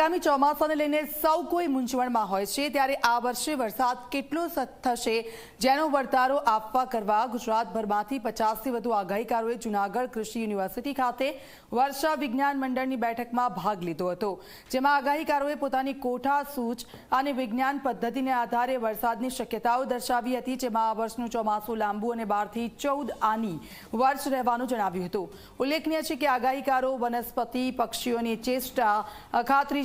આગામી ચોમાસાને લઈને સૌ કોઈ મૂંઝવણમાં હોય છે. ત્યારે આ વર્ષે વરસાદ કેટલો થશે જેનો વર્તારો આપવા કરવા ગુજરાતભરમાંથી પચાસથી વધુ આગાહીકારોએ જૂનાગઢ કૃષિ યુનિવર્સિટી ખાતે વર્ષા વિજ્ઞાન મંડળની બેઠકમાં ભાગ લીધો હતો. જેમાં આગાહીકારોએ પોતાની કોઠા, સૂચ અને વિજ્ઞાન પદ્ધતિને આધારે વરસાદની શક્યતાઓ દર્શાવી હતી, જેમાં આ વર્ષનું ચોમાસું લાંબુ અને બારથી ચૌદ આની વર્ષ રહેવાનું જણાવ્યું હતું. ઉલ્લેખનીય છે કે આગાહીકારો વનસ્પતિ, પક્ષીઓની ચેષ્ટા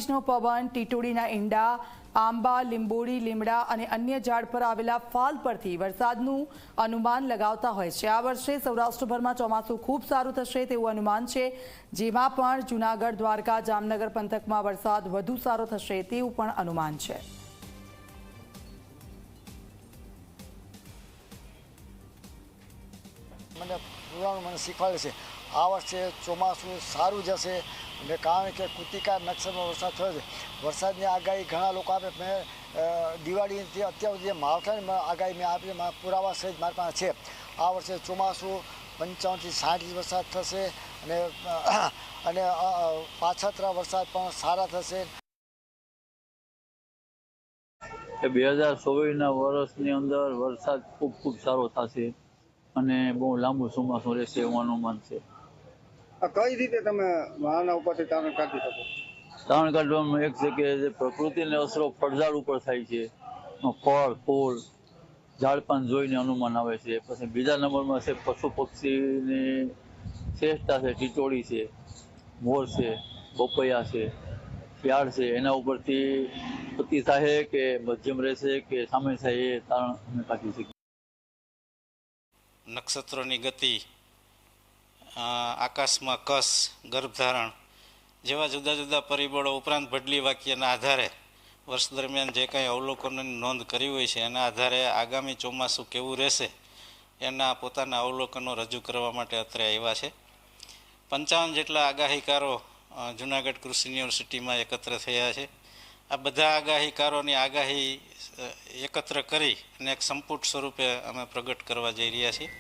અખાત્રીજનો પવન, ટીટોડીના ઈંડા, આંબા, લીંબોડી, લીમડા અને અન્ય ઝાડ પર આવેલા ફાલ પરથી વરસાદનું અનુમાન લગાવતા હોય છે. આ વર્ષે સૌરાષ્ટ્રભરમાં ચોમાસું ખૂબ સારું થશે તેવું અનુમાન છે. જેમાં પણ જૂનાગઢ, દ્વારકા, જામનગર પંથકમાં વરસાદ વધુ સારો થશે તેવું પણ અનુમાન છે. મને પુરાણ મને શીખવાડે છે. આ વર્ષે ચોમાસું સારું જશે અને કારણ કે કૃતિકા નક્ષત્રનો વરસાદ થયો છે. વરસાદની આગાહી ઘણા લોકો આપે. મેં દિવાળીથી અત્યાર સુધી માવઠાની આગાહી મેં આપી પુરાવા સહિત મારી પાસે છે. આ વર્ષે ચોમાસું પંચાવનથી સાઠ વરસાદ થશે અને અને પાછતરા વરસાદ પણ સારા થશે. બે હજાર ચોવીસના વર્ષની અંદર વરસાદ ખૂબ ખૂબ સારો થશે અને બહુ લાંબુ ચોમાસું રહેશે એવું અનુમાન છે. કઈ રીતે તમે આના ઉપરથી તારણ કાઢી શકો? તારણ કાઢવાનું એક છે કે જે પ્રકૃતિને અસરો ફળઝાડ ઉપર થાય છે ફળ ફૂલ ઝાડપાન જોઈને અનુમાન આવે છે. પછી બીજા નંબરમાં છે પશુ પક્ષીની શ્રેષ્ઠતા છે ટીટોળી છે મોર છે બપૈયા છે શિયાળ છે. એના ઉપરથી પતિ થાય કે મધ્યમ રહેશે કે સામે થાય એ તારણ અમે કાઢી શકીએ. નક્ષત્રોની ગતિ આકાશમાં કસ, ગર્ભધારણ જેવા જુદા જુદા પરિબળો ઉપરાંત ભડલી વાક્યના આધારે વર્ષ દરમિયાન જે કંઈ અવલોકનોની નોંધ કરી હોય છે, એના આધારે આગામી ચોમાસું કેવું રહેશે, એના પોતાના અવલોકનો રજૂ કરવા માટે અત્રે આવ્યા છે. પંચાવન જેટલા આગાહીકારો જુનાગઢ કૃષિ યુનિવર્સિટીમાં એકત્ર થયા છે. આ બધા આગાહીકારોની આગાહી એકત્ર કરી અને એક સંપુટ સ્વરૂપે અમે પ્રગટ કરવા જઈ રહ્યા છીએ.